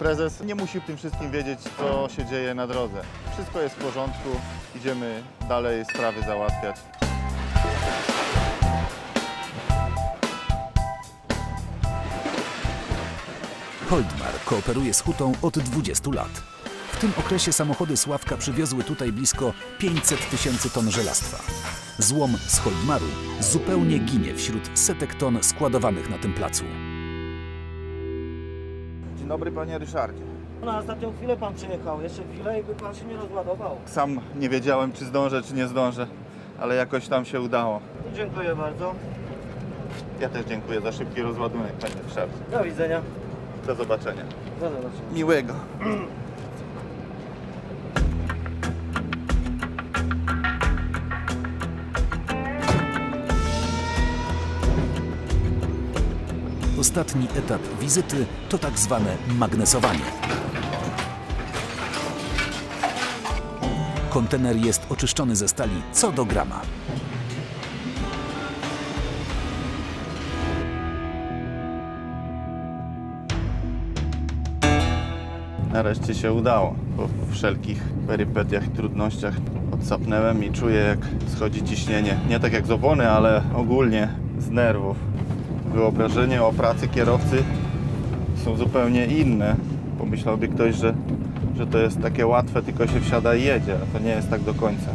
prezes nie musi tym wszystkim wiedzieć, co się dzieje na drodze. Wszystko jest w porządku, idziemy dalej sprawy załatwiać. Holdmar kooperuje z hutą od 20 lat. W tym okresie samochody Sławka przywiozły tutaj blisko 500 tysięcy ton żelastwa. Złom z Holdmaru zupełnie ginie wśród setek ton składowanych na tym placu. Dobry panie Ryszardzie. Na ostatnią chwilę pan przyjechał, jeszcze chwilę i by pan się nie rozładował. Sam nie wiedziałem, czy zdążę, czy nie zdążę, ale jakoś tam się udało. Dziękuję bardzo. Ja też dziękuję za szybki rozładunek, panie Ryszardzie. Do widzenia. Do zobaczenia. Do zobaczenia. Miłego. Ostatni etap wizyty to tak zwane magnesowanie. Kontener jest oczyszczony ze stali co do grama. Nareszcie się udało. Po wszelkich perypetiach trudnościach odsapnęłem i czuję jak schodzi ciśnienie. Nie tak jak z opony, ale ogólnie z nerwów. Wyobrażenie o pracy kierowcy są zupełnie inne. Pomyślałby ktoś, że, że to jest takie łatwe, tylko się wsiada i jedzie, a to nie jest tak do końca.